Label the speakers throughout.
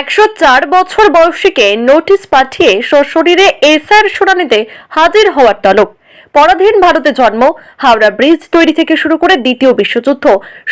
Speaker 1: একশো চার বছর বয়সীকে নোটিশ পাঠিয়ে সশরীরে এসআর শুনানিতে হাজির হওয়ার তলব। পরাধীন ভারতে জন্ম, হাওড়া ব্রিজ তৈরি থেকে শুরু করে দ্বিতীয় বিশ্বযুদ্ধ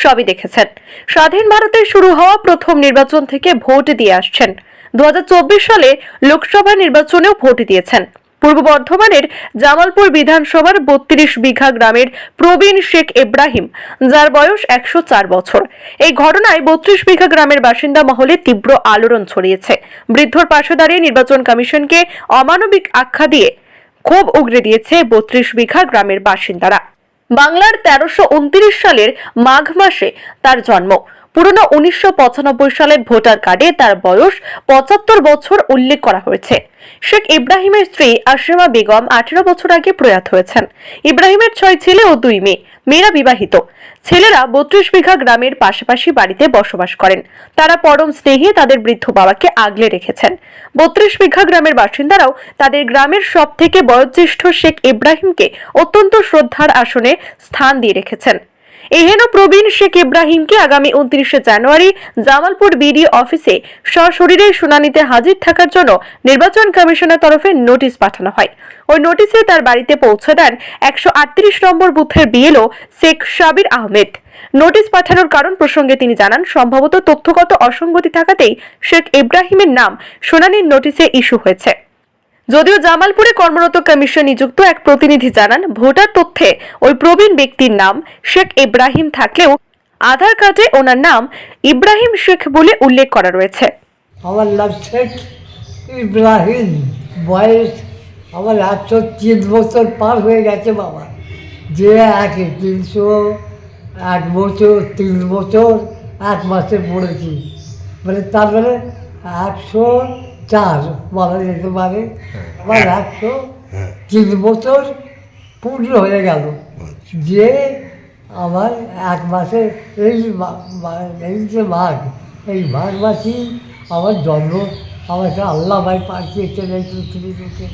Speaker 1: সবই দেখেছেন। স্বাধীন ভারতে শুরু হওয়া প্রথম নির্বাচন থেকে ভোট দিয়ে আসছেন। দু হাজার চব্বিশ সালে লোকসভা নির্বাচনেও ভোট দিয়েছেন। পূর্ব বর্ধমানের জামালপুর বিধানসভার বত্রিশ বিঘা গ্রামের প্রবীণ শেখ ইব্রাহিম, যার বয়স একশো চার বছর। এই ঘটনায় বত্রিশ বিঘা গ্রামের বাসিন্দা মহলে তীব্র আলোড়ন ছড়িয়েছে। বৃদ্ধর পাশে দাঁড়িয়ে নির্বাচন কমিশনকে অমানবিক আখ্যা দিয়ে ক্ষোভ উগরে দিয়েছে বত্রিশ বিঘা গ্রামের বাসিন্দারা। বাংলার তেরোশো সালের মাঘ মাসে তার জন্ম। পুরনো উনিশশো পঁচানব্বই সালের ভোটার কার্ডে তার বয়স পঁচাত্তর বছর উল্লেখ করা হয়েছে। শেখ ইব্রাহিমের স্ত্রী আশিমা বেগম আঠেরো বছর আগে প্রয়াত হয়েছেন। ইব্রাহিমের ছয় ছেলে ও দুই মেয়ে, মেয়েরা বিবাহিত। ছেলেরা বত্রিশ বিঘা গ্রামের পাশাপাশি বাড়িতে বসবাস করেন। তারা পরম স্নেহে তাদের বৃদ্ধ বাবাকে আগলে রেখেছেন। বত্রিশ বিঘা গ্রামের বাসিন্দারাও তাদের গ্রামের সব থেকে বয়োজ্যেষ্ঠ শেখ ইব্রাহিমকে অত্যন্ত শ্রদ্ধার আসনে স্থান দিয়ে রেখেছেন। এহেন প্রবীণ শেখ ইব্রাহিমকে আগামী উনত্রিশে জানুয়ারি জামালপুর বিডি অফিসে সশরীরে শুনানিতে হাজির থাকার জন্য নির্বাচন কমিশনের তরফে নোটিশ পাঠানো হয়। ওই নোটিশে তার বাড়িতে পৌঁছে দেন একশো আটত্রিশ নম্বর বুথের বিএলও শেখ সাবির আহমেদ। নোটিশ পাঠানোর কারণ প্রসঙ্গে তিনি জানান, সম্ভবত তথ্যগত অসঙ্গতি থাকাতেই শেখ ইব্রাহিমের নাম শুনানির নোটিশে ইস্যু হয়েছে। যদিও জামালপুরে কর্মরত কমিশন নিযুক্ত এক প্রতিনিধি জানান, ভোটার তথ্যে ওই প্রবীণ ব্যক্তির নাম শেখ ইব্রাহিম থাকলেও আধার কার্ডে ওনার নাম ইব্রাহিম শেখ বলে উল্লেখ করা রয়েছে।
Speaker 2: আমার নাম শেখ ইব্রাহিম। বয়স আমার একশো তিন বছর পার হয়ে গেছে বাবা। যে এক তিনশো এক বছর, তিন বছর এক মাসে পড়েছি। মানে তারপরে একশো চার বলা যেতে পারে। আমার একশো তিন বছর পূর্ণ হয়ে গেল। যে আমার এক মাসে এই এই যে মাঘ এই মাঘ মাসেই আমার জন্ম আমাকে আল্লাহ ভাই পাঠিয়েছেন এই পৃথিবী থেকে।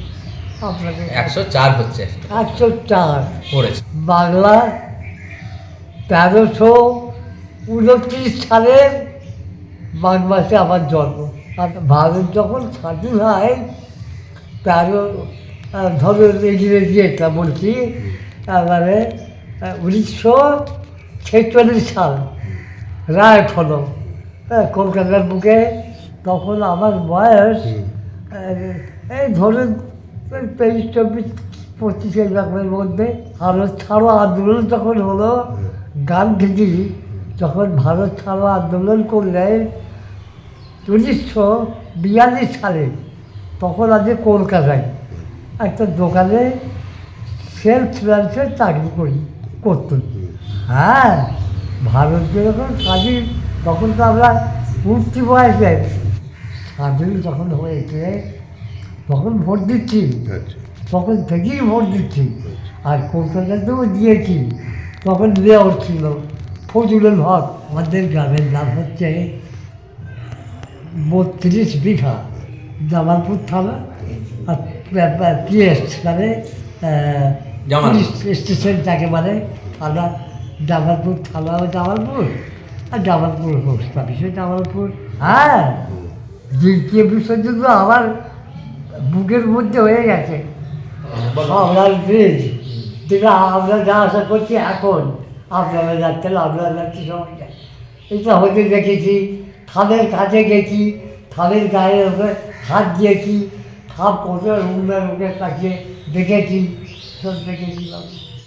Speaker 2: আপনাকে
Speaker 3: একশো চার হচ্ছে
Speaker 2: একশো চার।
Speaker 3: পড়েছে।
Speaker 2: বাংলা তেরোশো উনত্রিশ সালের মাঘ মাসে আমার জন্ম। আর ভারত যখন স্বাধীন হয় তারও ধরো ইংরেজি এটা বলছি মানে উনিশশো ছেচল্লিশ সাল রায় হলো। হ্যাঁ কলকাতার বুকে তখন আমার বয়স এই ধরুন তেইশ চব্বিশ পঁচিশ এরকমের মধ্যে। ভারত ছাড়ো আন্দোলন যখন হলো গান্ধীজি যখন ভারত ছাড়ো আন্দোলন করলেন উনিশশো বিয়াল্লিশ সালে তখন আজকে কলকাতায় একটা দোকানে সেলফ ফিনান্সের চাকরি করি করতো হ্যাঁ ভারত যখন স্বাধীন তখন তো আমরা উঠতি বয়সে স্বাধীন যখন হয়েছে তখন ভোট দিচ্ছি।
Speaker 4: আচ্ছা।
Speaker 2: তখন থেকেই ভোট দিচ্ছি। আর কলকাতাতেও দিয়েছি। তখন মেয়র ছিল ফজলুল হক। আমাদের গ্রামের নাম হচ্ছে বত্রিশ বিঘা জামালপুর থানা আর পিএস মানে স্টেশন যাকে মানে থানা জামালপুর থানা ও জামালপুর আর জামালপুর পোস্ট অফিসে জামালপুর। হ্যাঁ দ্বিতীয় বিশ্বযুদ্ধ আমার বুকের মধ্যে হয়ে গেছে। আপনার ব্রিজ যেটা আমরা যা আশা করছি এখন আপনারা যাচ্ছেন আপনারা যাচ্ছে সবাই। এটা হতে দেখেছি থালের কাছে গেছি, থালের গায়ে ওকে হাত দিয়েছি, হাত কত রুমের ওকে কাছে দেখেছি, সব দেখেছিলাম।